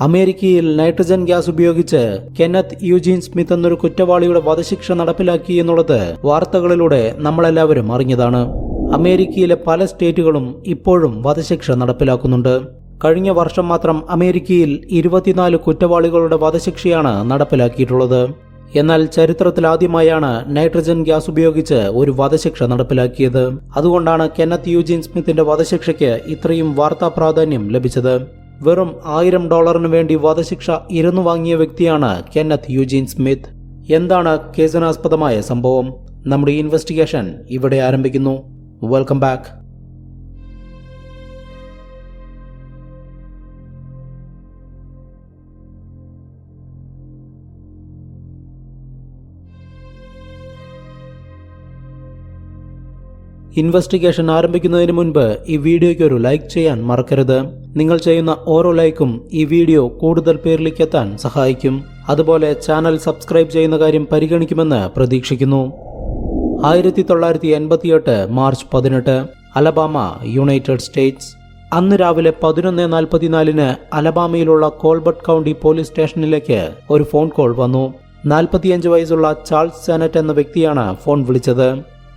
അമേരിക്കയിൽ nitrogen gas ഉപയോഗിച്ച് Kenneth Eugene Smith എന്നൊരു കുറ്റവാളിയുടെ വധശിക്ഷ നടപ്പിലാക്കി എന്നുള്ളത് വാർത്തകളിലൂടെ നമ്മളെല്ലാവരും അറിഞ്ഞതാണ്. അമേരിക്കയിലെ പല സ്റ്റേറ്റുകളും ഇപ്പോഴും വധശിക്ഷ നടപ്പിലാക്കുന്നുണ്ട്. കഴിഞ്ഞ വർഷം മാത്രം അമേരിക്കയിൽ ഇരുപത്തിനാല് കുറ്റവാളികളുടെ വധശിക്ഷയാണ് നടപ്പിലാക്കിയിട്ടുള്ളത്. എന്നാൽ ചരിത്രത്തിൽ ആദ്യമായാണ് നൈട്രജൻ ഗ്യാസ് ഉപയോഗിച്ച് ഒരു വധശിക്ഷ നടപ്പിലാക്കിയത്. അതുകൊണ്ടാണ് കെന്നത്ത് യൂജിൻ സ്മിത്തിന്റെ വധശിക്ഷയ്ക്ക് ഇത്രയും വാർത്താ പ്രാധാന്യം ലഭിച്ചത്. വെറും ആയിരം ഡോളറിന് വേണ്ടി വധശിക്ഷ ഇരുന്നു വാങ്ങിയ വ്യക്തിയാണ് കെന്നത്ത് യൂജീൻ സ്മിത്ത്. എന്താണ് കേസിനാസ്പദമായ സംഭവം? നമ്മുടെ ഇൻവെസ്റ്റിഗേഷൻ ഇവിടെ ആരംഭിക്കുന്നു. വെൽക്കം ബാക്ക് ഇൻവെസ്റ്റിഗേഷൻ ആരംഭിക്കുന്നതിന് മുൻപ് ഈ വീഡിയോയ്ക്ക് ഒരു ലൈക്ക് ചെയ്യാൻ മറക്കരുത്. നിങ്ങൾ ചെയ്യുന്ന ഓരോ ലൈക്കും ഈ വീഡിയോ കൂടുതൽ പേരിലേക്ക് എത്താൻ സഹായിക്കും. അതുപോലെ ചാനൽ സബ്സ്ക്രൈബ് ചെയ്യുന്ന കാര്യം പരിഗണിക്കുമെന്ന് പ്രതീക്ഷിക്കുന്നു. ആയിരത്തി തൊള്ളായിരത്തി എൺപത്തിയെട്ട് മാർച്ച് പതിനെട്ട് അലബാമ യുണൈറ്റഡ് സ്റ്റേറ്റ്സ്. അന്ന് രാവിലെ പതിനൊന്ന് നാൽപ്പത്തിനാലിന് അലബാമയിലുള്ള കോൾബർട്ട് കൗണ്ടി പോലീസ് സ്റ്റേഷനിലേക്ക് ഒരു ഫോൺ കോൾ വന്നു. നാൽപ്പത്തിയഞ്ച് വയസ്സുള്ള ചാൾസ് സാനറ്റ് എന്ന വ്യക്തിയാണ് ഫോൺ വിളിച്ചത്.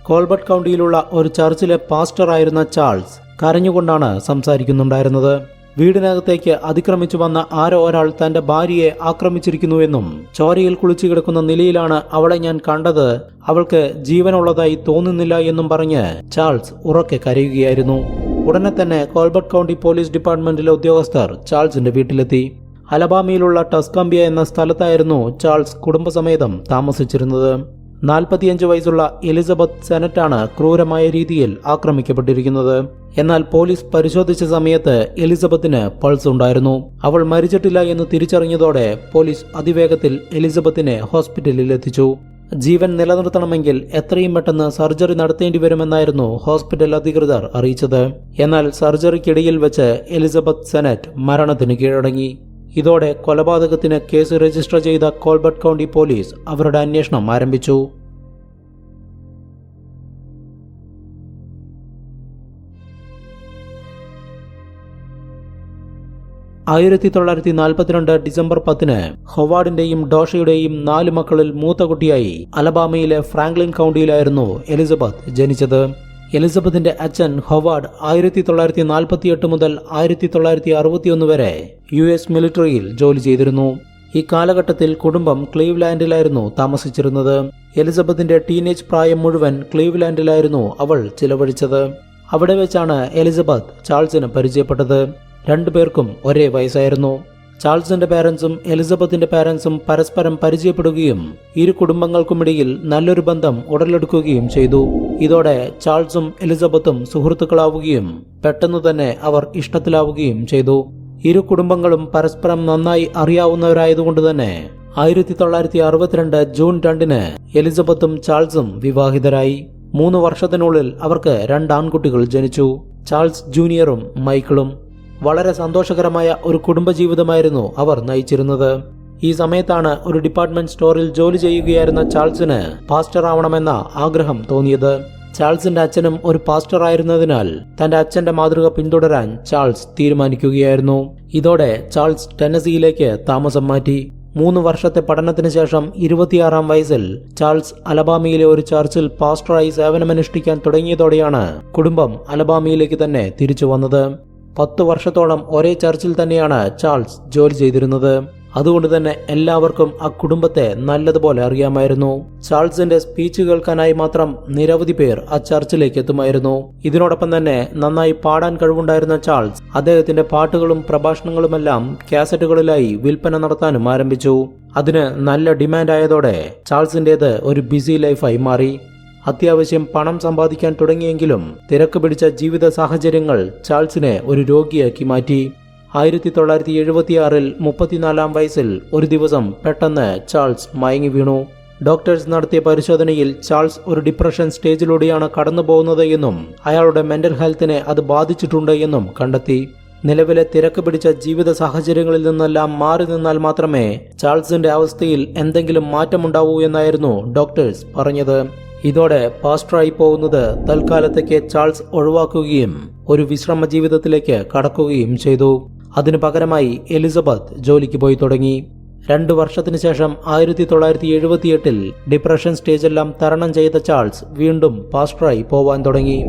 കോൾബർട്ട് കൗണ്ടിയിലുള്ള ഒരു ചർച്ചിലെ പാസ്റ്റർ ആയിരുന്ന ചാൾസ് കരഞ്ഞുകൊണ്ടാണ് സംസാരിക്കുന്നുണ്ടായിരുന്നത്. വീടിനകത്തേക്ക് അതിക്രമിച്ചു വന്ന ആരോ ഒരാൾ തന്റെ ഭാര്യയെ ആക്രമിച്ചിരിക്കുന്നുവെന്നും ചോരയിൽ കുളിച്ചു കിടക്കുന്ന നിലയിലാണ് അവളെ ഞാൻ കണ്ടത് അവൾക്ക് ജീവനുള്ളതായി തോന്നുന്നില്ല എന്നും പറഞ്ഞ് ചാൾസ് ഉറക്കെ കരയുകയായിരുന്നു. ഉടനെ തന്നെ കോൾബർട്ട് കൗണ്ടി പോലീസ് ഡിപ്പാർട്ട്മെന്റിലെ ഉദ്യോഗസ്ഥർ ചാൾസിന്റെ വീട്ടിലെത്തി. അലബാമയിലുള്ള ടസ്കംബിയ എന്ന സ്ഥലത്തായിരുന്നു ചാൾസ് കുടുംബസമേതം താമസിച്ചിരുന്നത്. നാൽപ്പത്തിയഞ്ച് വയസ്സുള്ള എലിസബത്ത് സെനറ്റാണ് ക്രൂരമായ രീതിയിൽ ആക്രമിക്കപ്പെട്ടിരിക്കുന്നത്. എന്നാൽ പോലീസ് പരിശോധിച്ച സമയത്ത് എലിസബത്തിന് പൾസ് ഉണ്ടായിരുന്നു. അവൾ മരിച്ചിട്ടില്ല എന്ന് തിരിച്ചറിഞ്ഞതോടെ പോലീസ് അതിവേഗത്തിൽ എലിസബത്തിനെ ഹോസ്പിറ്റലിൽ എത്തിച്ചു. ജീവൻ നിലനിർത്തണമെങ്കിൽ എത്രയും പെട്ടെന്ന് സർജറി നടത്തേണ്ടി വരുമെന്നായിരുന്നു ഹോസ്പിറ്റൽ അധികൃതർ അറിയിച്ചത്. എന്നാൽ സർജറിക്കിടയിൽ വെച്ച് എലിസബത്ത് സെനറ്റ് മരണത്തിന് കീഴടങ്ങി. ഇതോടെ കൊലപാതകത്തിന് കേസ് രജിസ്റ്റർ ചെയ്ത കോൾബർട്ട് കൗണ്ടി പോലീസ് അവരുടെ അന്വേഷണം ആരംഭിച്ചു. ആയിരത്തി തൊള്ളായിരത്തി നാൽപ്പത്തിരണ്ട് ഡിസംബർ പത്തിന് ഹൊവാർഡിന്റെയും ഡോഷയുടെയും നാല് മക്കളിൽ മൂത്ത കുട്ടിയായി അലബാമയിലെ ഫ്രാങ്ക്ലിൻ കൗണ്ടിയിലായിരുന്നു എലിസബത്ത് ജനിച്ചത്. എലിസബത്തിന്റെ അച്ഛൻ ഹൊവാർഡ് ആയിരത്തി തൊള്ളായിരത്തി നാൽപ്പത്തിയെട്ട് മുതൽ ആയിരത്തി തൊള്ളായിരത്തി അറുപത്തിയൊന്ന് വരെ യു എസ് മിലിറ്ററിയിൽ ജോലി ചെയ്തിരുന്നു. ഈ കാലഘട്ടത്തിൽ കുടുംബം ക്ലീവ്ലാൻഡിലായിരുന്നു താമസിച്ചിരുന്നത്. എലിസബത്തിന്റെ ടീനേജ് പ്രായം മുഴുവൻ ക്ലീവ്ലാൻഡിലായിരുന്നു അവൾ ചിലവഴിച്ചത്. അവിടെ വെച്ചാണ് എലിസബത്ത് ചാൾസിന് പരിചയപ്പെട്ടത്. രണ്ടുപേർക്കും ഒരേ വയസ്സായിരുന്നു. ചാൾസിന്റെ പാരൻസും എലിസബത്തിന്റെ പാരൻസും പരസ്പരം പരിചയപ്പെടുകയും ഇരു കുടുംബങ്ങൾക്കുമിടയിൽ നല്ലൊരു ബന്ധം ഉടലെടുക്കുകയും ചെയ്തു. ഇതോടെ ചാൾസും എലിസബത്തും സുഹൃത്തുക്കളാവുകയും പെട്ടെന്ന് തന്നെ അവർ ഇഷ്ടത്തിലാവുകയും ചെയ്തു. ഇരു കുടുംബങ്ങളും പരസ്പരം നന്നായി അറിയാവുന്നവരായതുകൊണ്ട് തന്നെ ആയിരത്തി തൊള്ളായിരത്തി അറുപത്തിരണ്ട് ജൂൺ രണ്ടിന് എലിസബത്തും ചാൾസും വിവാഹിതരായി. മൂന്ന് വർഷത്തിനുള്ളിൽ അവർക്ക് രണ്ട് ആൺകുട്ടികൾ ജനിച്ചു. ചാൾസ് ജൂനിയറും മൈക്കിളും. വളരെ സന്തോഷകരമായ ഒരു കുടുംബജീവിതമായിരുന്നു അവർ നയിച്ചിരുന്നത്. ഈ സമയത്താണ് ഒരു ഡിപ്പാർട്ട്മെന്റ് സ്റ്റോറിൽ ജോലി ചെയ്യുകയായിരുന്ന ചാൾസിന് പാസ്റ്റർ ആവണമെന്ന ആഗ്രഹം തോന്നിയത്. ചാൾസിന്റെ അച്ഛനും ഒരു പാസ്റ്റർ ആയിരുന്നതിനാൽ തന്റെ അച്ഛന്റെ മാതൃക പിന്തുടരാൻ ചാൾസ് തീരുമാനിക്കുകയായിരുന്നു. ഇതോടെ ചാൾസ് ടെന്നസിയിലേക്ക് താമസം മാറ്റി. മൂന്ന് വർഷത്തെ പഠനത്തിന് ശേഷം ഇരുപത്തിയാറാം വയസ്സിൽ ചാൾസ് അലബാമയിലെ ഒരു ചർച്ചിൽ പാസ്റ്ററായി സേവനമനുഷ്ഠിക്കാൻ തുടങ്ങിയതോടെയാണ് കുടുംബം അലബാമയിലേക്ക് തന്നെ തിരിച്ചു വന്നത്. പത്ത് വർഷത്തോളം ഒരേ ചർച്ചിൽ തന്നെയാണ് ചാൾസ് ജോലി ചെയ്തിരുന്നത്. അതുകൊണ്ട് തന്നെ എല്ലാവർക്കും ആ കുടുംബത്തെ നല്ലതുപോലെ അറിയാമായിരുന്നു. ചാൾസിന്റെ സ്പീച്ച് കേൾക്കാനായി മാത്രം നിരവധി പേർ ആ ചർച്ചിലേക്ക് എത്തുമായിരുന്നു. ഇതിനോടൊപ്പം തന്നെ നന്നായി പാടാൻ കഴിവുണ്ടായിരുന്ന ചാൾസ് അദ്ദേഹത്തിന്റെ പാട്ടുകളും പ്രഭാഷണങ്ങളുമെല്ലാം കാസറ്റുകളിലായി വിൽപ്പന നടത്താനും ആരംഭിച്ചു. അതിന് നല്ല ഡിമാൻഡ് ആയതോടെ ചാൾസിന്റേത് ഒരു ബിസി ലൈഫായി മാറി. അത്യാവശ്യം പണം സമ്പാദിക്കാൻ തുടങ്ങിയെങ്കിലും തിരക്ക് പിടിച്ച ജീവിത സാഹചര്യങ്ങൾ ചാൾസിനെ ഒരു രോഗിയാക്കി മാറ്റി. ആയിരത്തി തൊള്ളായിരത്തി എഴുപത്തിയാറിൽ മുപ്പത്തിനാലാം വയസ്സിൽ ഒരു ദിവസം പെട്ടെന്ന് ചാൾസ് മയങ്ങി വീണു. ഡോക്ടേഴ്സ് നടത്തിയ പരിശോധനയിൽ ചാൾസ് ഒരു ഡിപ്രഷൻ സ്റ്റേജിലൂടെയാണ് കടന്നു എന്നും അയാളുടെ മെന്റൽ ഹെൽത്തിനെ അത് ബാധിച്ചിട്ടുണ്ട് എന്നും കണ്ടെത്തി. നിലവിലെ തിരക്ക് പിടിച്ച ജീവിത സാഹചര്യങ്ങളിൽ നിന്നെല്ലാം മാറി നിന്നാൽ മാത്രമേ ചാൾസിന്റെ അവസ്ഥയിൽ എന്തെങ്കിലും മാറ്റമുണ്ടാവൂ എന്നായിരുന്നു ഡോക്ടേഴ്സ് പറഞ്ഞത്. ഇതോടെ പാസ്റ്ററായി പോകുന്നത് തൽക്കാലത്തേക്ക് ചാൾസ് ഒഴിവാക്കുകയും ഒരു വിശ്രമ ജീവിതത്തിലേക്ക് കടക്കുകയും ചെയ്തു. അതിനു പകരമായി എലിസബത്ത് ജോലിക്ക് പോയി തുടങ്ങി. രണ്ടു വർഷത്തിനു ശേഷം ആയിരത്തി തൊള്ളായിരത്തി എഴുപത്തിയെട്ടിൽ ഡിപ്രഷൻ സ്റ്റേജെല്ലാം തരണം ചെയ്ത ചാൾസ് വീണ്ടും പാസ്റ്ററായി പോവാൻ തുടങ്ങി.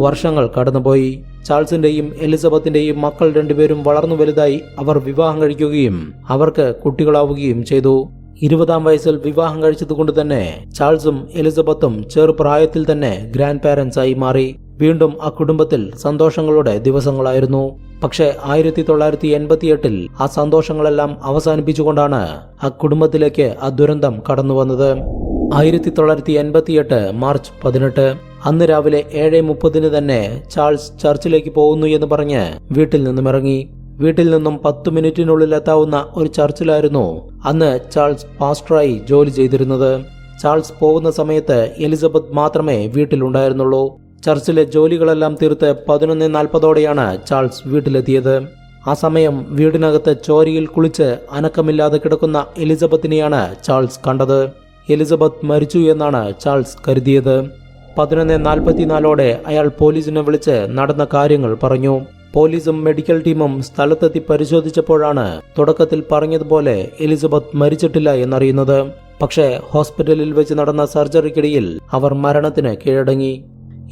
വർഷങ്ങൾ കടന്നുപോയി. ചാൾസിന്റെയും എലിസബത്തിന്റെയും മക്കൾ രണ്ടുപേരും വളർന്നു വലുതായി അവർ വിവാഹം കഴിക്കുകയും അവർക്ക് കുട്ടികളാവുകയും ചെയ്തു. ഇരുപതാം വയസ്സിൽ വിവാഹം കഴിച്ചതുകൊണ്ട് തന്നെ ചാൾസും എലിസബത്തും ചെറുപ്രായത്തിൽ തന്നെ ഗ്രാൻഡ് പാരന്റ്സ് ആയി മാറി. വീണ്ടും ആ കുടുംബത്തിൽ സന്തോഷങ്ങളുടെ ദിവസങ്ങളായിരുന്നു. പക്ഷേ ആയിരത്തി തൊള്ളായിരത്തി എൺപത്തിയെട്ടിൽ ആ സന്തോഷങ്ങളെല്ലാം അവസാനിപ്പിച്ചുകൊണ്ടാണ് ആ കുടുംബത്തിലേക്ക് ആ ദുരന്തം കടന്നു വന്നത്. ആയിരത്തി തൊള്ളായിരത്തി എൺപത്തിയെട്ട് മാർച്ച് പതിനെട്ട്. അന്ന് രാവിലെ ഏഴ് മുപ്പതിന് തന്നെ ചാൾസ് ചർച്ചിലേക്ക് പോകുന്നു എന്ന് പറഞ്ഞ് വീട്ടിൽ നിന്നും ഇറങ്ങി വീട്ടിൽ നിന്നും പത്തു മിനിറ്റിനുള്ളിൽ എത്താവുന്ന ഒരു ചർച്ചിലായിരുന്നു അന്ന് ചാൾസ് പാസ്റ്ററായി ജോലി ചെയ്തിരുന്നത്. ചാൾസ് പോകുന്ന സമയത്ത് എലിസബത്ത് മാത്രമേ വീട്ടിലുണ്ടായിരുന്നുള്ളൂ. ചർച്ചിലെ ജോലികളെല്ലാം തീർത്ത് പതിനൊന്ന് നാൽപ്പതോടെയാണ് ചാൾസ് വീട്ടിലെത്തിയത്. ആ സമയം വീടിനകത്ത് ചോരിയിൽ കുളിച്ച് അനക്കമില്ലാതെ കിടക്കുന്ന എലിസബത്തിനെയാണ് ചാൾസ് കണ്ടത്. എലിസബത്ത് മരിച്ചു എന്നാണ് ചാൾസ് കരുതിയത്. പതിനൊന്ന് നാൽപ്പത്തിനാലോടെ അയാൾ പോലീസിനെ വിളിച്ച് നടന്ന കാര്യങ്ങൾ പറഞ്ഞു. പോലീസും മെഡിക്കൽ ടീമും സ്ഥലത്തെത്തി പരിശോധിച്ചപ്പോഴാണ് തുടക്കത്തിൽ പറഞ്ഞതുപോലെ എലിസബത്ത് മരിച്ചിട്ടില്ല എന്നറിയുന്നത്. പക്ഷേ ഹോസ്പിറ്റലിൽ വെച്ച് നടന്ന സർജറിക്കിടയിൽ അവർ മരണത്തിന് കീഴടങ്ങി.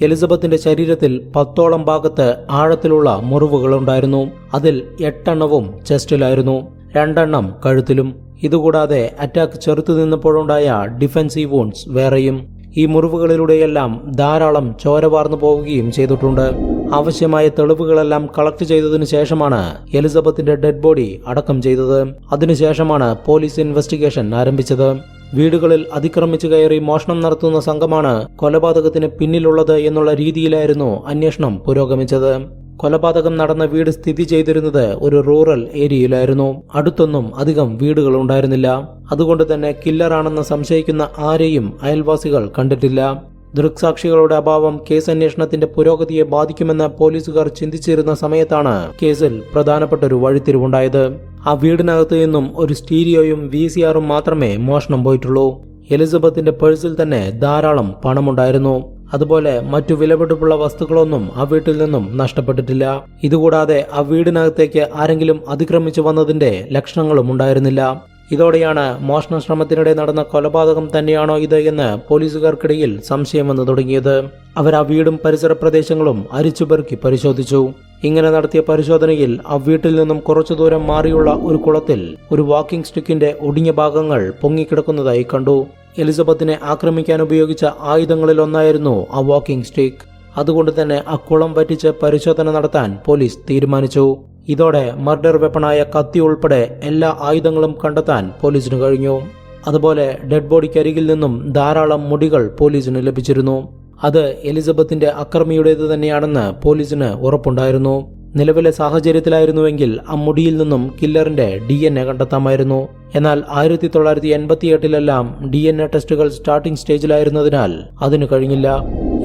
എലിസബത്തിന്റെ ശരീരത്തിൽ പത്തോളം ഭാഗത്ത് ആഴത്തിലുള്ള മുറിവുകളുണ്ടായിരുന്നു. അതിൽ എട്ടെണ്ണവും ചെസ്റ്റിലായിരുന്നു രണ്ടെണ്ണം കഴുത്തിലും. ഇതുകൂടാതെ അറ്റാക്ക് ചെറുത്തു നിന്നപ്പോഴുണ്ടായ ഡിഫൻസീവ് വൂൺസ് വേറെയും. ഈ മുറിവുകളിലൂടെയെല്ലാം ധാരാളം ചോര വാർന്നു പോവുകയും ചെയ്തിട്ടുണ്ട്. ആവശ്യമായ തെളിവുകളെല്ലാം കളക്ട് ചെയ്തതിനു ശേഷമാണ് എലിസബത്തിന്റെ ഡെഡ് ബോഡി അടക്കം ചെയ്തത്. അതിനുശേഷമാണ് പോലീസ് ഇൻവെസ്റ്റിഗേഷൻ ആരംഭിച്ചത്. വീടുകളിൽ അതിക്രമിച്ചു കയറി മോഷണം നടത്തുന്ന സംഘമാണ് കൊലപാതകത്തിന് പിന്നിലുള്ളത് എന്നുള്ള രീതിയിലായിരുന്നു അന്വേഷണം പുരോഗമിച്ചത്. കൊലപാതകം നടന്ന വീട് സ്ഥിതി ചെയ്തിരുന്നത് ഒരു റൂറൽ ഏരിയയിലായിരുന്നു. അടുത്തൊന്നും അധികം വീടുകൾ ഉണ്ടായിരുന്നില്ല. അതുകൊണ്ട് തന്നെ കില്ലറാണെന്ന് സംശയിക്കുന്ന ആരെയും അയൽവാസികൾ കണ്ടിട്ടില്ല. ദൃക്സാക്ഷികളുടെ അഭാവം കേസ് അന്വേഷണത്തിന്റെ പുരോഗതിയെ ബാധിക്കുമെന്ന് പോലീസുകാർ ചിന്തിച്ചിരുന്ന സമയത്താണ് കേസിൽ പ്രധാനപ്പെട്ട ഒരു വഴിത്തിരിവുണ്ടായത്. ആ വീടിനകത്ത് നിന്നും ഒരു സ്റ്റീരിയോയും വി മാത്രമേ മോഷണം പോയിട്ടുള്ളൂ. എലിസബത്തിന്റെ പേഴ്സിൽ തന്നെ ധാരാളം പണമുണ്ടായിരുന്നു. അതുപോലെ മറ്റു വിലപിടിപ്പുള്ള വസ്തുക്കളൊന്നും ആ വീട്ടിൽ നിന്നും നഷ്ടപ്പെട്ടിട്ടില്ല. ഇതുകൂടാതെ ആ വീടിനകത്തേക്ക് ആരെങ്കിലും അതിക്രമിച്ചു വന്നതിന്റെ ലക്ഷണങ്ങളും ഉണ്ടായിരുന്നില്ല. ഇതോടെയാണ് മോഷണ ശ്രമത്തിനിടെ നടന്ന കൊലപാതകം തന്നെയാണോ ഇത് എന്ന് പോലീസുകാർക്കിടയിൽ സംശയം വന്നു തുടങ്ങിയത്. അവർ ആ വീടും പരിസര പ്രദേശങ്ങളും അരിച്ചുപെറുക്കി പരിശോധിച്ചു. ഇങ്ങനെ നടത്തിയ പരിശോധനയിൽ ആ വീട്ടിൽ നിന്നും കുറച്ചു ദൂരം മാറിയുള്ള ഒരു കുളത്തിൽ ഒരു വാക്കിംഗ് സ്റ്റിക്കിന്റെ ഒടിഞ്ഞ ഭാഗങ്ങൾ പൊങ്ങിക്കിടക്കുന്നതായി കണ്ടു. എലിസബത്തിനെ ആക്രമിക്കാൻ ഉപയോഗിച്ച ആയുധങ്ങളിൽ ഒന്നായിരുന്നു ആ വാക്കിംഗ് സ്റ്റിക്ക്. അതുകൊണ്ട് തന്നെ അക്കുളം പറ്റിച്ച് പരിശോധന നടത്താൻ പോലീസ് തീരുമാനിച്ചു. ഇതോടെ മർഡർ വെപ്പണായ കത്തി ഉൾപ്പെടെ എല്ലാ ആയുധങ്ങളും കണ്ടെത്താൻ പോലീസിന് കഴിഞ്ഞു. അതുപോലെ ഡെഡ് ബോഡിക്കരികിൽ നിന്നും ധാരാളം മുടികൾ പോലീസിന് ലഭിച്ചിരുന്നു. അത് എലിസബത്തിന്റെ അക്രമിയുടേത് തന്നെയാണെന്ന് പോലീസിന് ഉറപ്പുണ്ടായിരുന്നു. നിലവിലെ സാഹചര്യത്തിലായിരുന്നുവെങ്കിൽ അമ്മുടിയിൽ മുടിയിൽ നിന്നും കില്ലറിന്റെ ഡി എൻ എ കണ്ടെത്താമായിരുന്നു. എന്നാൽ ആയിരത്തി തൊള്ളായിരത്തി എൺപത്തി എട്ടിലെല്ലാം ഡി എൻ എ ടെസ്റ്റുകൾ സ്റ്റാർട്ടിംഗ് സ്റ്റേജിലായിരുന്നതിനാൽ അതിന് കഴിഞ്ഞില്ല.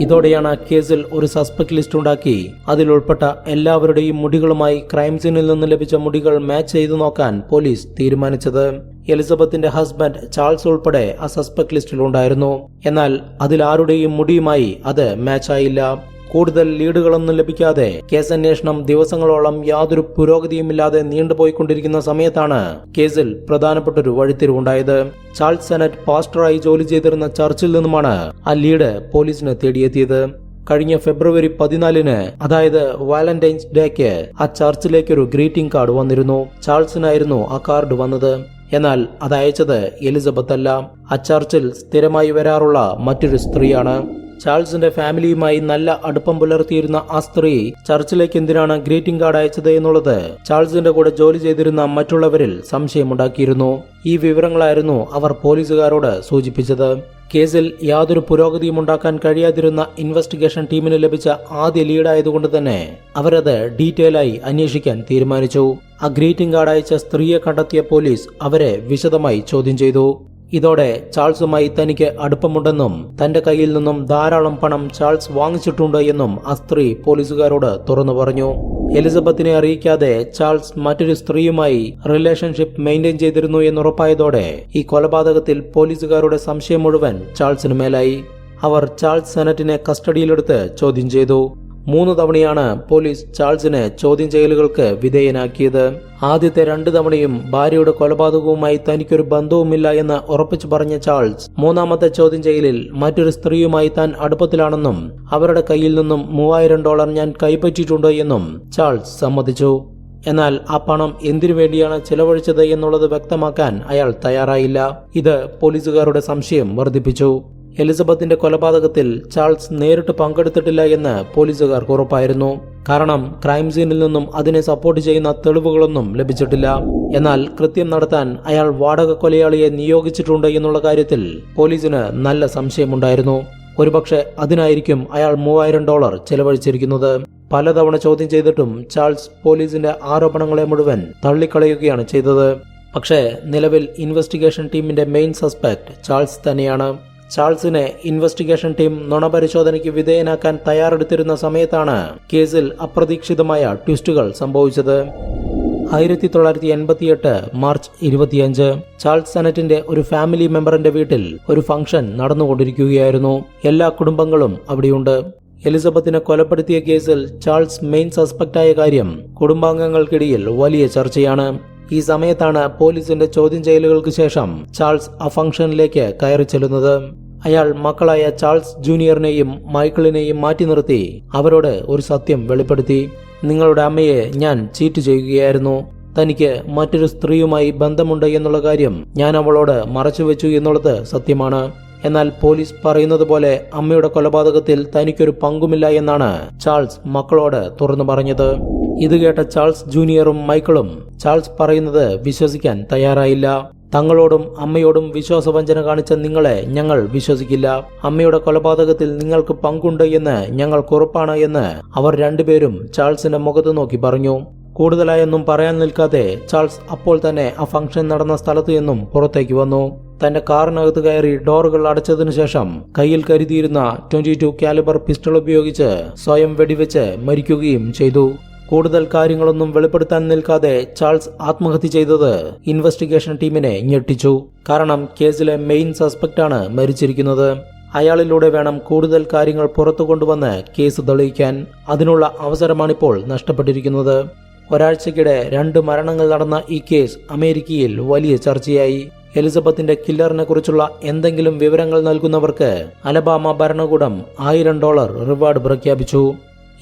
ഇതോടെയാണ് കേസിൽ ഒരു സസ്പെക്ട് ലിസ്റ്റ് ഉണ്ടാക്കി അതിൽ ഉൾപ്പെട്ട എല്ലാവരുടെയും മുടികളുമായി ക്രൈം സീനിൽ നിന്ന് ലഭിച്ച മുടികൾ മാച്ച് ചെയ്തു നോക്കാൻ പോലീസ് തീരുമാനിച്ചത്. എലിസബത്തിന്റെ ഹസ്ബൻഡ് ചാൾസ് ഉൾപ്പെടെ ആ സസ്പെക്ട് ലിസ്റ്റിലുണ്ടായിരുന്നു. എന്നാൽ അതിൽ ആരുടെയും മുടിയുമായി അത് മാച്ചായില്ല. കൂടുതൽ ലീഡുകളൊന്നും ലഭിക്കാതെ കേസ് അന്വേഷണം ദിവസങ്ങളോളം യാതൊരു പുരോഗതിയുമില്ലാതെ നീണ്ടുപോയിക്കൊണ്ടിരിക്കുന്ന സമയത്താണ് കേസിൽ പ്രധാനപ്പെട്ടൊരു വഴിത്തിരിവുണ്ടായത്. ചാൾസ് സെനറ്റ് പാസ്റ്ററായി ജോലി ചെയ്തിരുന്ന ചർച്ചിൽ നിന്നുമാണ് ആ ലീഡ് പോലീസിന് തേടിയെത്തിയത്. കഴിഞ്ഞ ഫെബ്രുവരി പതിനാലിന് അതായത് വാലന്റൈൻസ് ഡേക്ക് ആ ചർച്ചിലേക്ക് ഒരു ഗ്രീറ്റിംഗ് കാർഡ് വന്നിരുന്നു. ചാൾസിനായിരുന്നു ആ കാർഡ് വന്നത്. എന്നാൽ അത് അയച്ചത് എലിസബത്ത് അല്ല. ആ ചർച്ചിൽ സ്ഥിരമായി വരാറുള്ള മറ്റൊരു സ്ത്രീയാണ്. ചാൾസിന്റെ ഫാമിലിയുമായി നല്ല അടുപ്പം പുലർത്തിയിരുന്ന ആ സ്ത്രീ ചർച്ചിലേക്ക് എന്തിനാണ് ഗ്രീറ്റിംഗ് കാർഡ് അയച്ചത് എന്നുള്ളത് ചാൾസിന്റെ കൂടെ ജോലി ചെയ്തിരുന്ന മറ്റുള്ളവരിൽ സംശയമുണ്ടാക്കിയിരുന്നു. ഈ വിവരങ്ങളായിരുന്നു അവർ പോലീസുകാരോട് സൂചിപ്പിച്ചത്. കേസിൽ യാതൊരു പുരോഗതിയും ഉണ്ടാക്കാൻ കഴിയാതിരുന്ന ഇൻവെസ്റ്റിഗേഷൻ ടീമിന് ലഭിച്ച ആദ്യ ലീഡായതുകൊണ്ട് തന്നെ അവരത് ഡീറ്റെയിൽ ആയി അന്വേഷിക്കാൻ തീരുമാനിച്ചു. ആ ഗ്രീറ്റിംഗ് കാർഡ് അയച്ച സ്ത്രീയെ കണ്ടെത്തിയ പോലീസ് അവരെ വിശദമായി ചോദ്യം ചെയ്തു. ഇതോടെ ചാൾസുമായി തനിക്ക് അടുപ്പമുണ്ടെന്നും തന്റെ കയ്യിൽ നിന്നും ധാരാളം പണം ചാൾസ് വാങ്ങിച്ചിട്ടുണ്ട് എന്നും ആ സ്ത്രീ പോലീസുകാരോട് തുറന്നു പറഞ്ഞു. എലിസബത്തിനെ അറിയിക്കാതെ ചാൾസ് മറ്റൊരു സ്ത്രീയുമായി റിലേഷൻഷിപ്പ് മെയിന്റെയിൻ ചെയ്തിരുന്നു എന്നുറപ്പായതോടെ ഈ കൊലപാതകത്തിൽ പോലീസുകാരുടെ സംശയം മുഴുവൻ ചാൾസിന് മേലായി. അവർ ചാൾസ് സെനറ്റിനെ കസ്റ്റഡിയിലെടുത്ത് ചോദ്യം ചെയ്തു. മൂന്ന് തവണയാണ് പോലീസ് ചാൾസിനെ ചോദ്യം ചെയ്യലുകൾക്ക് വിധേയനാക്കിയത്. ആദ്യത്തെ രണ്ട് തവണയും ഭാര്യയുടെ കൊലപാതകവുമായി തനിക്കൊരു ബന്ധവുമില്ല എന്ന് ഉറപ്പിച്ചു പറഞ്ഞ ചാൾസ് മൂന്നാമത്തെ ചോദ്യം ചെയ്യലിൽ മറ്റൊരു സ്ത്രീയുമായി താൻ അടുപ്പത്തിലാണെന്നും അവരുടെ കയ്യിൽ നിന്നും മൂവായിരം ഡോളർ ഞാൻ കൈപ്പറ്റിയിട്ടുണ്ട് എന്നും ചാൾസ് സമ്മതിച്ചു. എന്നാൽ ആ പണം എന്തിനു വേണ്ടിയാണ് ചെലവഴിച്ചത് എന്നുള്ളത് വ്യക്തമാക്കാൻ അയാൾ തയ്യാറായില്ല. ഇത് പോലീസുകാരുടെ സംശയം വർദ്ധിപ്പിച്ചു. എലിസബത്തിന്റെ കൊലപാതകത്തിൽ ചാൾസ് നേരിട്ട് പങ്കെടുത്തിട്ടില്ല എന്ന് പോലീസുകാർക്ക് ഉറപ്പായിരുന്നു. കാരണം ക്രൈം സീനിൽ നിന്നും അതിനെ സപ്പോർട്ട് ചെയ്യുന്ന തെളിവുകളൊന്നും ലഭിച്ചിട്ടില്ല. എന്നാൽ കൃത്യം നടത്താൻ അയാൾ വാടക കൊലയാളിയെ നിയോഗിച്ചിട്ടുണ്ട് എന്നുള്ള കാര്യത്തിൽ പോലീസിന് നല്ല സംശയമുണ്ടായിരുന്നു. ഒരുപക്ഷെ അതിനായിരിക്കും അയാൾ മൂവായിരം ഡോളർ ചെലവഴിച്ചിരിക്കുന്നത്. പലതവണ ചോദ്യം ചെയ്തിട്ടും ചാൾസ് പോലീസിന്റെ ആരോപണങ്ങളെ മുഴുവൻ തള്ളിക്കളയുകയാണ് ചെയ്തത്. പക്ഷേ നിലവിൽ ഇൻവെസ്റ്റിഗേഷൻ ടീമിന്റെ മെയിൻ സസ്പെക്ട് ചാൾസ് തന്നെയാണ്. ചാൾസിനെ ഇൻവെസ്റ്റിഗേഷൻ ടീം നുണപരിശോധനയ്ക്ക് വിധേയനാക്കാൻ തയ്യാറെടുത്തിരുന്ന സമയത്താണ് കേസിൽ അപ്രതീക്ഷിതമായ ട്വിസ്റ്റുകൾ സംഭവിച്ചത്. ആയിരത്തി തൊള്ളായിരത്തി എൺപത്തിയെട്ട് മാർച്ച് ഇരുപത്തിയഞ്ച് ചാൾസ് സെനറ്റിന്റെ ഒരു ഫാമിലി മെമ്പറിന്റെ വീട്ടിൽ ഒരു ഫംഗ്ഷൻ നടന്നുകൊണ്ടിരിക്കുകയായിരുന്നു. എല്ലാ കുടുംബങ്ങളും അവിടെയുണ്ട്. എലിസബത്തിനെ കൊലപ്പെടുത്തിയ കേസിൽ ചാൾസ് മെയിൻ സസ്പെക്റ്റായ കാര്യം കുടുംബാംഗങ്ങൾക്കിടയിൽ വലിയ ചർച്ചയാണ്. ഈ സമയത്താണ് പോലീസിന്റെ ചോദ്യം ചെയ്യലുകൾക്ക് ശേഷം ചാൾസ് ആ ഫംഗ്ഷനിലേക്ക് കയറി ചെല്ലുന്നത്. അയാൾ മക്കളായ ചാൾസ് ജൂനിയറിനെയും മൈക്കിളിനെയും മാറ്റി നിർത്തി അവരോട് ഒരു സത്യം വെളിപ്പെടുത്തി. നിങ്ങളുടെ അമ്മയെ ഞാൻ ചീറ്റ് ചെയ്യുകയായിരുന്നു. തനിക്ക് മറ്റൊരു സ്ത്രീയുമായി ബന്ധമുണ്ട് എന്നുള്ള കാര്യം ഞാൻ അവളോട് മറച്ചു വെച്ചു എന്നുള്ളത് സത്യമാണ്. എന്നാൽ പോലീസ് പറയുന്നത് പോലെ അമ്മയുടെ കൊലപാതകത്തിൽ തനിക്കൊരു പങ്കുമില്ല എന്നാണ് ചാൾസ് മക്കളോട് തുറന്നു പറഞ്ഞത്. ഇത് കേട്ട ചാൾസ് ജൂനിയറും മൈക്കിളും ചാൾസ് പറയുന്നത് വിശ്വസിക്കാൻ തയ്യാറായില്ല. തങ്ങളോടും അമ്മയോടും വിശ്വാസവഞ്ചന കാണിച്ച നിങ്ങളെ ഞങ്ങൾ വിശ്വസിക്കില്ല. അമ്മയുടെ കൊലപാതകത്തിൽ നിങ്ങൾക്ക് പങ്കുണ്ട് എന്ന് ഞങ്ങൾക്ക് ഉറപ്പാണ് എന്ന് അവർ രണ്ടുപേരും ചാൾസിന്റെ മുഖത്ത് നോക്കി പറഞ്ഞു. കൂടുതലായൊന്നും പറയാൻ നിൽക്കാതെ ചാൾസ് അപ്പോൾ തന്നെ ആ ഫംഗ്ഷൻ നടന്ന സ്ഥലത്തു നിന്നും പുറത്തേക്ക് വന്നു. തന്റെ കാറിനകത്ത് കയറി ഡോറുകൾ അടച്ചതിനു ശേഷം കയ്യിൽ കരുതിയിരുന്ന ട്വന്റി ടു കാലിബർ പിസ്റ്റൾ ഉപയോഗിച്ച് സ്വയം വെടിവെച്ച് മരിക്കുകയും ചെയ്തു. കൂടുതൽ കാര്യങ്ങളൊന്നും വെളിപ്പെടുത്താൻ നിൽക്കാതെ ചാൾസ് ആത്മഹത്യ ചെയ്തത് ഇൻവെസ്റ്റിഗേഷൻ ടീമിനെ ഞെട്ടിച്ചു. കാരണം കേസിലെ മെയിൻ സസ്പെക്റ്റാണ് മരിച്ചിരിക്കുന്നത്. അയാളിലൂടെ വേണം കൂടുതൽ കാര്യങ്ങൾ പുറത്തു കൊണ്ടുവന്ന് കേസ് തെളിയിക്കാൻ. അതിനുള്ള അവസരമാണിപ്പോൾ നഷ്ടപ്പെട്ടിരിക്കുന്നത്. ഒരാഴ്ചക്കിടെ രണ്ട് മരണങ്ങൾ നടന്ന ഈ കേസ് അമേരിക്കയിൽ വലിയ ചർച്ചയായി. എലിസബത്തിന്റെ കില്ലറിനെ കുറിച്ചുള്ള എന്തെങ്കിലും വിവരങ്ങൾ നൽകുന്നവർക്ക് അലബാമ ഭരണകൂടം ആയിരം ഡോളർ റിവാർഡ് പ്രഖ്യാപിച്ചു.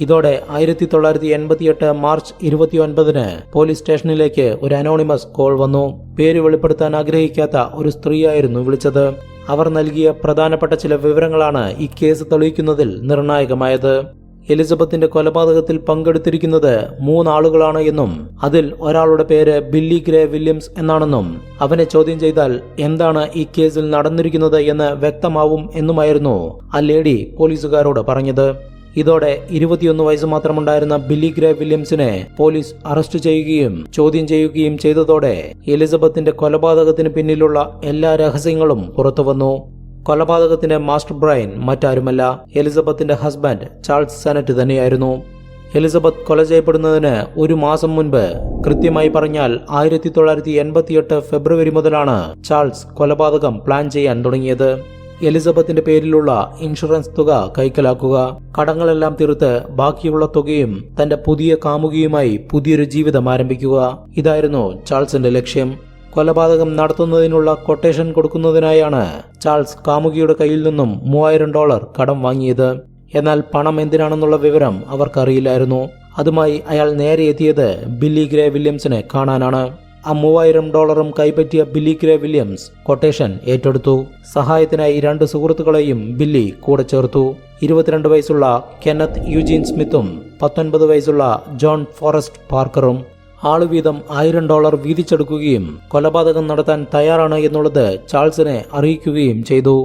ഇതോടെ ആയിരത്തി തൊള്ളായിരത്തി എൺപത്തിയെട്ട് മാർച്ച് ഇരുപത്തിയൊൻപതിന് പോലീസ് സ്റ്റേഷനിലേക്ക് ഒരു അനോണിമസ് കോൾ വന്നു. പേര് വെളിപ്പെടുത്താൻ ആഗ്രഹിക്കാത്ത ഒരു സ്ത്രീയായിരുന്നു വിളിച്ചത്. അവർ നൽകിയ പ്രധാനപ്പെട്ട ചില വിവരങ്ങളാണ് ഈ കേസ് തെളിയിക്കുന്നതിൽ നിർണായകമായത്. എലിസബത്തിന്റെ കൊലപാതകത്തിൽ പങ്കെടുത്തിരിക്കുന്നത് മൂന്നാളുകളാണ് എന്നും അതിൽ ഒരാളുടെ പേര് ബില്ലി ഗ്രേ വില്യംസ് എന്നാണെന്നും അവനെ ചോദ്യം ചെയ്താൽ എന്താണ് ഈ കേസിൽ നടന്നിരിക്കുന്നത് എന്ന് വ്യക്തമാവും എന്നുമായിരുന്നു ആ ലേഡി പോലീസുകാരോട് പറഞ്ഞത്. ഇതോടെ ഇരുപത്തിയൊന്ന് വയസ്സ് മാത്രമുണ്ടായിരുന്ന ബില്ലി ഗ്രേ വില്യംസിനെ പോലീസ് അറസ്റ്റ് ചെയ്യുകയും ചോദ്യം ചെയ്യുകയും ചെയ്തതോടെ എലിസബത്തിന്റെ കൊലപാതകത്തിന് പിന്നിലുള്ള എല്ലാ രഹസ്യങ്ങളും പുറത്തുവന്നു. കൊലപാതകത്തിന്റെ മാസ്റ്റർ ബ്രൈൻ മറ്റാരുമല്ല. എലിസബത്തിന്റെ ഹസ്ബൻഡ് ചാൾസ് സെനറ്റ് തന്നെയായിരുന്നു. എലിസബത്ത് കൊല ചെയ്യപ്പെടുന്നതിന് ഒരു മാസം മുൻപ് കൃത്യമായി പറഞ്ഞാൽ ആയിരത്തി തൊള്ളായിരത്തി എൺപത്തിയെട്ട് ഫെബ്രുവരി മുതലാണ് ചാൾസ് കൊലപാതകം പ്ലാൻ ചെയ്യാൻ തുടങ്ങിയത്. എലിസബത്തിന്റെ പേരിലുള്ള ഇൻഷുറൻസ് തുക കൈക്കലാക്കുക. കടങ്ങളെല്ലാം തീർത്ത് ബാക്കിയുള്ള തുകയും തന്റെ പുതിയ കാമുകിയുമായി പുതിയൊരു ജീവിതം ആരംഭിക്കുക. ഇതായിരുന്നു ചാൾസിന്റെ ലക്ഷ്യം. കൊലപാതകം നടത്തുന്നതിനുള്ള കൊട്ടേഷൻ കൊടുക്കുന്നതിനായാണ് ചാൾസ് കാമുകിയുടെ കയ്യിൽ നിന്നും മൂവായിരം ഡോളർ കടം വാങ്ങിയത്. എന്നാൽ പണം എന്തിനാണെന്നുള്ള വിവരം അവർക്കറിയില്ലായിരുന്നു. അതുമായി അയാൾ നേരെ എത്തിയത് ബില്ലി ഗ്രേ വില്യംസിനെ കാണാനാണ്. ആ മൂവായിരം ഡോളറും കൈപ്പറ്റിയ ബില്ലി ഗ്രേ വില്യംസ് കൊട്ടേഷൻ ഏറ്റെടുത്തു. സഹായത്തിനായി രണ്ട് സുഹൃത്തുക്കളെയും ബില്ലി കൂടെ ചേർത്തു. ഇരുപത്തിരണ്ട് വയസ്സുള്ള കെന്നത്ത് യുജീൻ സ്മിത്തും പത്തൊൻപത് വയസ്സുള്ള ജോൺ ഫോറസ്റ്റ് പാർക്കറും ആളുവീതം ആയിരം ഡോളർ വീതിച്ചെടുക്കുകയും കൊലപാതകം നടത്താൻ തയ്യാറാണ് എന്നുള്ളത് ചാൾസിനെ അറിയിക്കുകയും ചെയ്തു.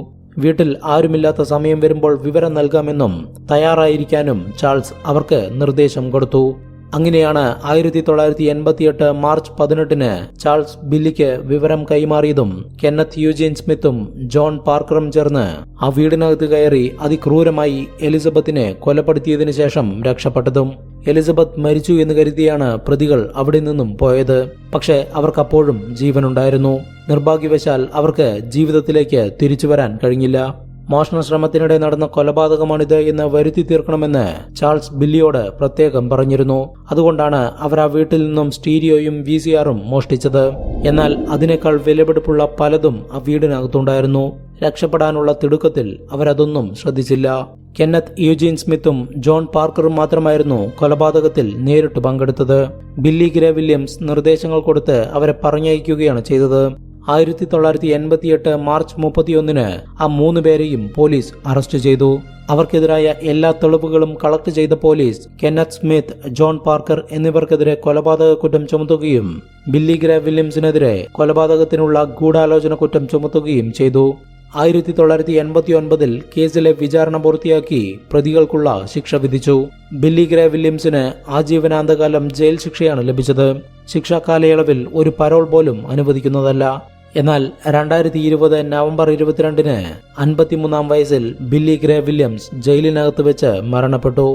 വീട്ടിൽ ആരുമില്ലാത്ത സമയം വരുമ്പോൾ വിവരം നൽകാമെന്നും തയ്യാറായിരിക്കാനും ചാൾസ് അവർക്ക് നിർദ്ദേശം കൊടുത്തു. അങ്ങനെയാണ് ആയിരത്തി തൊള്ളായിരത്തി എൺപത്തിയെട്ട് മാർച്ച് പതിനെട്ടിന് ചാൾസ് ബില്ലിക്ക് വിവരം കൈമാറിയതും കെന്നത്ത് യൂജിൻ സ്മിത്തും ജോൺ പാർക്കറും ചേർന്ന് ആ വീടിനകത്ത് കയറി അതിക്രൂരമായി എലിസബത്തിനെ കൊലപ്പെടുത്തിയതിനു ശേഷം രക്ഷപ്പെട്ടതും. എലിസബത്ത് മരിച്ചു എന്ന് കരുതിയാണ് പ്രതികൾ അവിടെ നിന്നും പോയത്. പക്ഷേ അവർക്കപ്പോഴും ജീവനുണ്ടായിരുന്നു. നിർഭാഗ്യവശാൽ അവർക്ക് ജീവിതത്തിലേക്ക് തിരിച്ചു വരാൻ കഴിഞ്ഞില്ല. മോഷണ ശ്രമത്തിനിടെ നടന്ന കൊലപാതകമാണിത് എന്ന് വരുത്തി തീർക്കണമെന്ന് ചാൾസ് ബില്ലിയോട് പ്രത്യേകം പറഞ്ഞിരുന്നു. അതുകൊണ്ടാണ് അവർ ആ വീട്ടിൽ നിന്നും സ്റ്റീരിയോയും വി മോഷ്ടിച്ചത്. എന്നാൽ അതിനേക്കാൾ വിലപിടിപ്പുള്ള പലതും ആ വീടിനകത്തുണ്ടായിരുന്നു. രക്ഷപ്പെടാനുള്ള തിടുക്കത്തിൽ അവരതൊന്നും ശ്രദ്ധിച്ചില്ല. കെന്നത്ത് യുജീൻ സ്മിത്തും ജോൺ പാർക്കറും മാത്രമായിരുന്നു കൊലപാതകത്തിൽ നേരിട്ട് പങ്കെടുത്തത്. ബില്ലി ഗ്രേ വില്യംസ് നിർദ്ദേശങ്ങൾ കൊടുത്ത് അവരെ പറഞ്ഞയക്കുകയാണ് ചെയ്തത്. ആയിരത്തി തൊള്ളായിരത്തി എൺപത്തിയെട്ട് മാർച്ച് മുപ്പത്തിയൊന്നിന് ആ മൂന്ന് പേരെയും പോലീസ് അറസ്റ്റ് ചെയ്തു. അവർക്കെതിരായ എല്ലാ തെളിവുകളും കളക്ട് ചെയ്ത police Kenneth Smith John Parker എന്നിവർക്കെതിരെ കൊലപാതക കുറ്റം ചുമത്തുകയും ബില്ലി ഗ്രേ വില്യംസിനെതിരെ കൊലപാതകത്തിനുള്ള ഗൂഢാലോചന കുറ്റം ചുമത്തുകയും ചെയ്തു. ആയിരത്തി തൊള്ളായിരത്തി എൺപത്തി ഒൻപതിൽ കേസിലെ വിചാരണ പൂർത്തിയാക്കി പ്രതികൾക്കുള്ള ശിക്ഷ വിധിച്ചു. ബില്ലി ഗ്രേ വില്യംസിന് ആജീവനാന്തകാലം ജയിൽ ശിക്ഷയാണ് ലഭിച്ചത്. ശിക്ഷാ കാലയളവിൽ ഒരു പരോൾ പോലും അനുവദിക്കുന്നതല്ല. എന്നാൽ രണ്ടായിരത്തി ഇരുപത് നവംബർ ഇരുപത്തിരണ്ടിന് അൻപത്തിമൂന്നാം വയസ്സിൽ ബില്ലി ഗ്രേ വില്യംസ് ജയിലിനകത്ത് വെച്ച് മരണപ്പെട്ടു.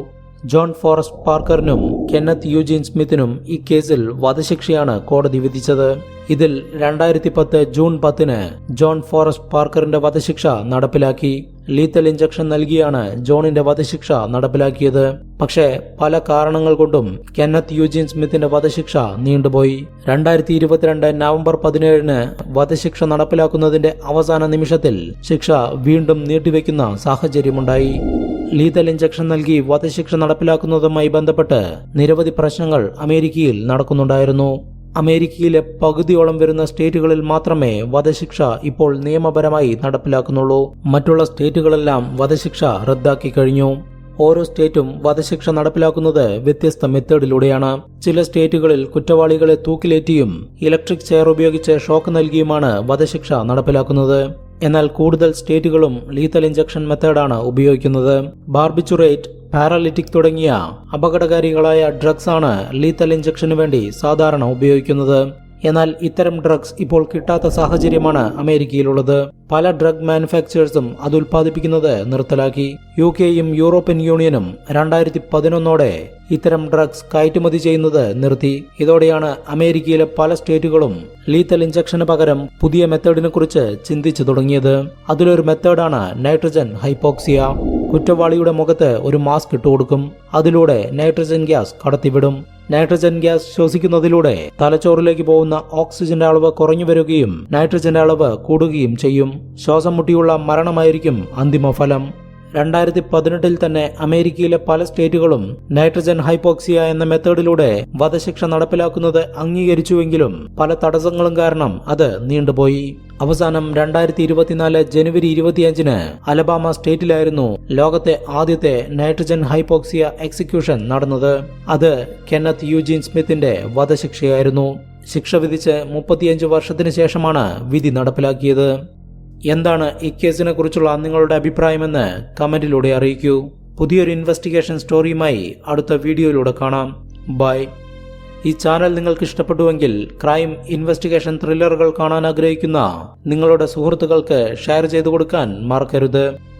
ജോൺ ഫോറസ്റ്റ് പാർക്കറിനും കെന്നത്ത് യൂജീൻ സ്മിത്തിനും ഈ കേസിൽ വധശിക്ഷയാണ് കോടതി വിധിച്ചത്. ഇതിൽ രണ്ടായിരത്തി പത്ത് ജൂൺ പത്തിന് ജോൺ ഫോറസ്റ്റ് പാർക്കറിന്റെ വധശിക്ഷ നടപ്പിലാക്കി. ലീത്തൽ ഇഞ്ചക്ഷൻ നൽകിയാണ് ജോണിന്റെ വധശിക്ഷ നടപ്പിലാക്കിയത്. പക്ഷേ പല കാരണങ്ങൾ കൊണ്ടും കെന്നത്ത് യൂജീൻ സ്മിത്തിന്റെ വധശിക്ഷ നീണ്ടുപോയി. രണ്ടായിരത്തി ഇരുപത്തിരണ്ട് നവംബർ പതിനേഴിന് വധശിക്ഷ നടപ്പിലാക്കുന്നതിന്റെ അവസാന നിമിഷത്തിൽ ശിക്ഷ വീണ്ടും നീട്ടിവെക്കുന്ന സാഹചര്യമുണ്ടായി. ലീതൽ ഇഞ്ചക്ഷൻ നൽകി വധശിക്ഷ നടപ്പിലാക്കുന്നതുമായി ബന്ധപ്പെട്ട് നിരവധി പ്രശ്നങ്ങൾ അമേരിക്കയിൽ നടക്കുന്നുണ്ടായിരുന്നു. അമേരിക്കയിലെ പകുതിയോളം വരുന്ന സ്റ്റേറ്റുകളിൽ മാത്രമേ വധശിക്ഷ ഇപ്പോൾ നിയമപരമായി നടപ്പിലാക്കുന്നുള്ളൂ. മറ്റുള്ള സ്റ്റേറ്റുകളെല്ലാം വധശിക്ഷ റദ്ദാക്കി കഴിഞ്ഞു. ഓരോ സ്റ്റേറ്റും വധശിക്ഷ നടപ്പിലാക്കുന്നത് വ്യത്യസ്ത മെത്തേഡിലൂടെയാണ്. ചില സ്റ്റേറ്റുകളിൽ കുറ്റവാളികളെ തൂക്കിലേറ്റിയും ഇലക്ട്രിക് ചെയർ ഉപയോഗിച്ച് ഷോക്ക് നൽകിയുമാണ് വധശിക്ഷ നടപ്പിലാക്കുന്നത്. എന്നാൽ കൂടുതൽ സ്റ്റേറ്റുകളും ലീത്തൽ ഇഞ്ചക്ഷൻ മെത്തേഡാണ് ഉപയോഗിക്കുന്നത്. ബാർബിച്ചുറേറ്റ് പാരാലിറ്റിക് തുടങ്ങിയ അപകടകാരികളായ ഡ്രഗ്സ് ആണ് ലീത്തൽ ഇഞ്ചക്ഷന് വേണ്ടി സാധാരണ ഉപയോഗിക്കുന്നത്. എന്നാൽ ഇത്തരം ഡ്രഗ്സ് ഇപ്പോൾ കിട്ടാത്ത സാഹചര്യമാണ് അമേരിക്കയിലുള്ളത്. പല ഡ്രഗ് മാനുഫാക്ചേഴ്സും അത് ഉൽപ്പാദിപ്പിക്കുന്നത് നിർത്തലാക്കി. യു കെയും യൂറോപ്യൻ യൂണിയനും രണ്ടായിരത്തി പതിനൊന്നോടെ ഇത്തരം ഡ്രഗ്സ് കയറ്റുമതി ചെയ്യുന്നത് നിർത്തി. ഇതോടെയാണ് അമേരിക്കയിലെ പല സ്റ്റേറ്റുകളും ലീത്തൽ ഇഞ്ചക്ഷന് പകരം പുതിയ മെത്തേഡിനെ കുറിച്ച് ചിന്തിച്ചു തുടങ്ങിയത്. അതിലൊരു മെത്തേഡാണ് നൈട്രജൻ ഹൈപ്പോക്സിയ കുറ്റവാളിയുടെ മുഖത്ത് ഒരു മാസ്ക് ഇട്ടുകൊടുക്കും. അതിലൂടെ നൈട്രജൻ ഗ്യാസ് കടത്തിവിടും. നൈട്രജൻ ഗ്യാസ് ശ്വസിക്കുന്നതിലൂടെ തലച്ചോറിലേക്ക് പോകുന്ന ഓക്സിജന്റെ അളവ് കുറഞ്ഞു വരികയും നൈട്രജന്റെ അളവ് കൂടുകയും ചെയ്യും. ശ്വാസം മുട്ടിയുള്ള മരണമായിരിക്കും അന്തിമ ഫലം രണ്ടായിരത്തി പതിനെട്ടിൽ തന്നെ അമേരിക്കയിലെ പല സ്റ്റേറ്റുകളും നൈട്രജൻ ഹൈപ്പോക്സിയ എന്ന മെത്തേഡിലൂടെ വധശിക്ഷ നടപ്പിലാക്കുന്നത് അംഗീകരിച്ചുവെങ്കിലും പല തടസ്സങ്ങളും കാരണം അത് നീണ്ടുപോയി. അവസാനം രണ്ടായിരത്തി ഇരുപത്തിനാല് ജനുവരി ഇരുപത്തിയഞ്ചിന് അലബാമ സ്റ്റേറ്റിലായിരുന്നു ലോകത്തെ ആദ്യത്തെ നൈട്രജൻ ഹൈപ്പോക്സിയ എക്സിക്യൂഷൻ നടന്നത്. അത് കെന്നത്ത് യൂജീൻ സ്മിത്തിന്റെ വധശിക്ഷയായിരുന്നു. ശിക്ഷ വിധിച്ച് മുപ്പത്തിയഞ്ച് വർഷത്തിന് ശേഷമാണ് വിധി നടപ്പിലാക്കിയത്. എന്താണ് ഈ കേസിനെ കുറിച്ചുള്ള നിങ്ങളുടെ അഭിപ്രായമെന്ന് കമന്റിലൂടെ അറിയിക്കൂ. പുതിയൊരു ഇൻവെസ്റ്റിഗേഷൻ സ്റ്റോറിയുമായി അടുത്ത വീഡിയോയിലൂടെ കാണാം. ബൈ ഈ ചാനൽ നിങ്ങൾക്ക് ഇഷ്ടപ്പെട്ടുവെങ്കിൽ ക്രൈം ഇൻവെസ്റ്റിഗേഷൻ ത്രില്ലറുകൾ കാണാൻ ആഗ്രഹിക്കുന്ന നിങ്ങളുടെ സുഹൃത്തുക്കൾക്ക് ഷെയർ ചെയ്തു കൊടുക്കാൻ മറക്കരുത്.